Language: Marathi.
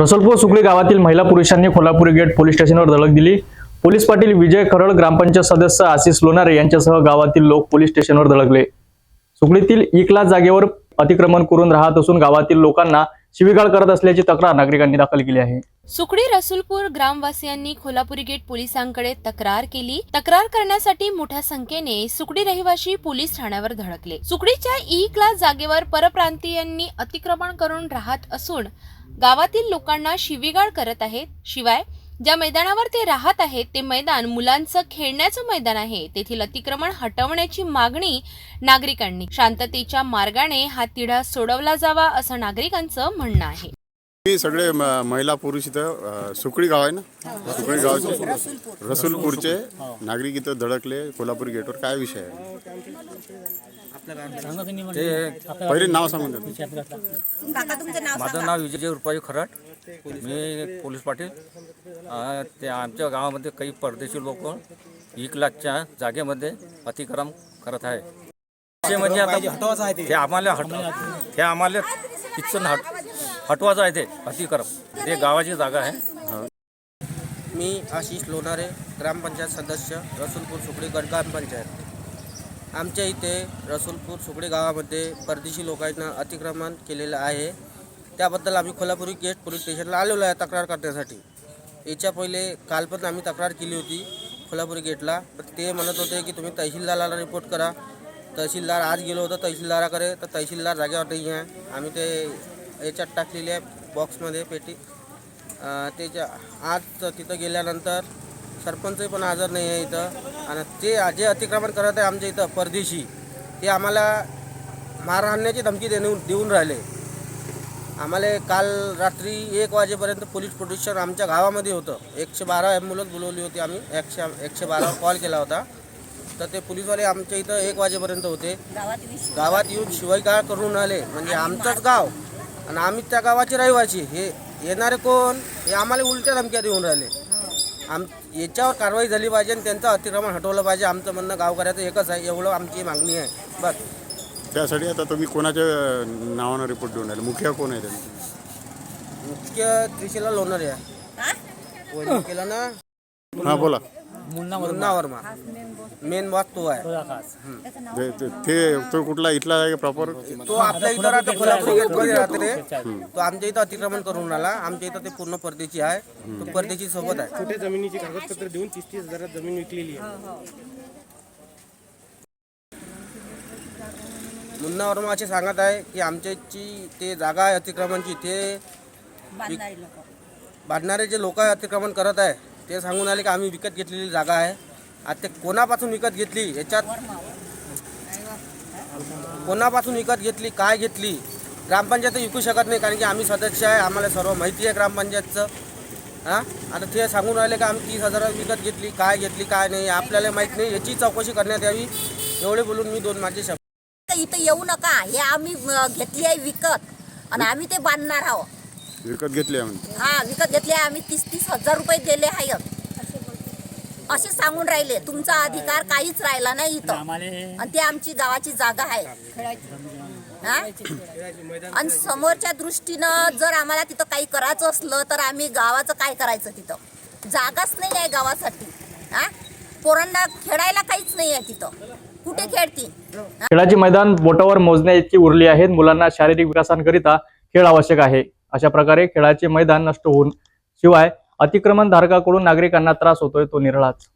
रसलपूर सुकळी गावातील महिला पुरुषांनी कोल्हापुरी गेट पोलीस स्टेशनवर धडक दिली. पोलीस पाटील विजय खरड ग्रामपंचायत सदस्य आशिष लोणारे यांच्यासह गावातील लोक पोलीस स्टेशनवर धडकले सुकळीतील इकला जागेवर अतिक्रमण करून राहत असून गावातील लोकांना शिवीगाळ करत असल्याची तक्रार नागरिकांनी दाखल केली आहे. सुकडी रसूलपूर ग्रामवासियांनी खोलापुरी गेट पोलिसांकडे तक्रार केली. तक्रार करण्यासाठी मोठ्या संख्येने सुकडी रहिवाशी पोलीस ठाण्यावर धडकले. सुकडीच्या ई क्लास जागेवर परप्रांतीयांनी अतिक्रमण करून राहत असून गावातील लोकांना शिवीगाळ करत आहेत. शिवाय ज्या मैदानावर ते राहत आहेत ते मैदान मुलांचं खेळण्याचं मैदान आहे. तेथील अतिक्रमण हटवण्याची मागणी नागरिकांनी. शांततेच्या मार्गाने हा तिढा सोडवला जावा असं नागरिकांचं म्हणणं आहे. मी सगळे महिला पुरुष इथं सुकळी गाव आहे ना? सुकळी गावचे रसूलपूरचे नागरिक इथं धडकले कोल्हापूर गेटवर. काय विषय आहे? पहिले नाव सांगून द्या. माझं नाव विजय रुपाई खरट. मी पोलीस पाटील. अं, ते आमच्या गावामध्ये काही परदेशी लोक एक लाखच्या जागेमध्ये अतिक्रम करत आहे. ते म्हणजे आता ते. आम्हाला हट ते आम्हाला किचन हट हटवायचं आहे ते अतिक्रम. ते गावाची जागा आहे. मी आशिष लोणारे ग्रामपंचायत सदस्य रसूलपूर सुकडी गट ग्रामपंचायत. आमच्या इथे रसूलपूर सुकडे गावामध्ये परदेशी लोकांना अतिक्रमण केलेलं आहे. त्याबद्दल आम्ही कोल्हापुरी गेट पोलीस स्टेशनला आलेलो आहे तक्रार करण्यासाठी. याच्या पहिले काल पण आम्ही तक्रार केली होती कोल्हापुरी गेटला. तर ते म्हणत होते की तुम्ही तहसीलदाराला रिपोर्ट करा. तहसीलदार आज गेलो होतो तहसीलदाराकडे. तर तहसीलदार जागेवर नाही आहे. आम्ही ते याच्यात टाकलेली आहे बॉक्समध्ये पेटी. त्याच्या आज तिथं गेल्यानंतर सरपंचही पण हजर नाही आहे इथं. आणि ते जे अतिक्रमण करत आहे आमच्या इथं परदेशी ते आम्हाला मारहाणण्याची धमकी देऊन देऊन राहिले. आम्हाला काल रात्री एक वाजेपर्यंत पोलीस प्रोटेक्शन आमच्या गावामध्ये होतं. एकशे बारा ॲम्ब्युलन्स बोलवली होती आम्ही. एकशे एकशे बारा कॉल केला होता. तर ते पोलीसवाले आमच्या इथं एक वाजेपर्यंत होते. गावात येऊन शिवायकाळ करून आले? म्हणजे आमचंच गाव. आणि आम्ही त्या गावाचे रहिवासी. हे येणारे कोण? हे आम्हाला उलट्या धमक्या देऊन राहिले. आम याच्यावर कारवाई झाली पाहिजे आणि त्यांचं अतिक्रमण हटवलं पाहिजे. आमचं म्हणणं गावकऱ्याचं एकच आहे एवढं आमची मागणी आहे. बस. त्यासाठी आता तुम्ही कोणाच्या नावानं रिपोर्ट देऊन राहिले? मुख्य कोण आहे त्यांचे? मुख्य त्रिशेला लोणार आहे. केलं ना? हां बोला. मुन्ना वर्मा. मेन बॉस तो आहे. ते- ते- ते तो कुठला इथला आहे प्रॉपर तो आपल्या इथं राहतो कोल्हापूर गेटमध्ये राहते तो. आमच्या इथं अतिक्रमण करून आला. आमच्या इथं ते पूर्ण परदेशी आहे. तो परदेशी सोबत आहे. छोट्या जमिनीची कागदपत्र देऊन तीस तीस हजारात जमीन विकलेली आहे? मुन्ना वर्मा असे सांगत आहे की आमच्या इथची ते जागा आहे अतिक्रमणची ते बांधणारे जे लोक अतिक्रमण करत आहे ते सांगून आले की आम्ही विकत घेतलेली जागा आहे. आता ते कोणापासून विकत घेतली? याच्यात कोणापासून विकत घेतली? काय घेतली? ग्रामपंचायत विकू शकत नाही कारण की आम्ही सदस्य आहे. आम्हाला सर्व माहिती आहे ग्रामपंचायतचं. हां आता ते सांगून राहिले की आम्ही तीस हजारात विकत घेतली. काय घेतली काय नाही आपल्याला माहीत नाही. याची चौकशी करण्यात यावी. एवढे बोलून मी दोन माझे शब्द इथं येऊ नका. हे आम्ही घेतली आहे विकत. आणि आम्ही ते बांधणार आहोत. विकत घेतली आहे म्हणजे हा विकत घेतले आहे. आम्ही तीस तीस हजार रुपये दिले आहेत. असे सांगून राहिले. तुमचा अधिकार काहीच राहिला नाही इथं. आणि ते आमची गावाची जागा आहे. हा? आणि समोरच्या दृष्टीनं जर आम्हाला तिथं काही करायचं असलं तर आम्ही गावाचं काय करायचं तिथं? जागाच नाही आहे गावासाठी. हा? पोरांना खेळायला काहीच नाही आहे तिथं. कुठे खेळतील? खेळाची मैदान बोटावर मोजण्या इतकी उरली आहेत. मुलांना शारीरिक विकासांकरिता खेळ आवश्यक आहे. अशा प्रकारे खेळाचे मैदान नष्ट होऊन शिवाय अतिक्रमण धारकाकडून नागरिकांना त्रास होतोय तो निरळाच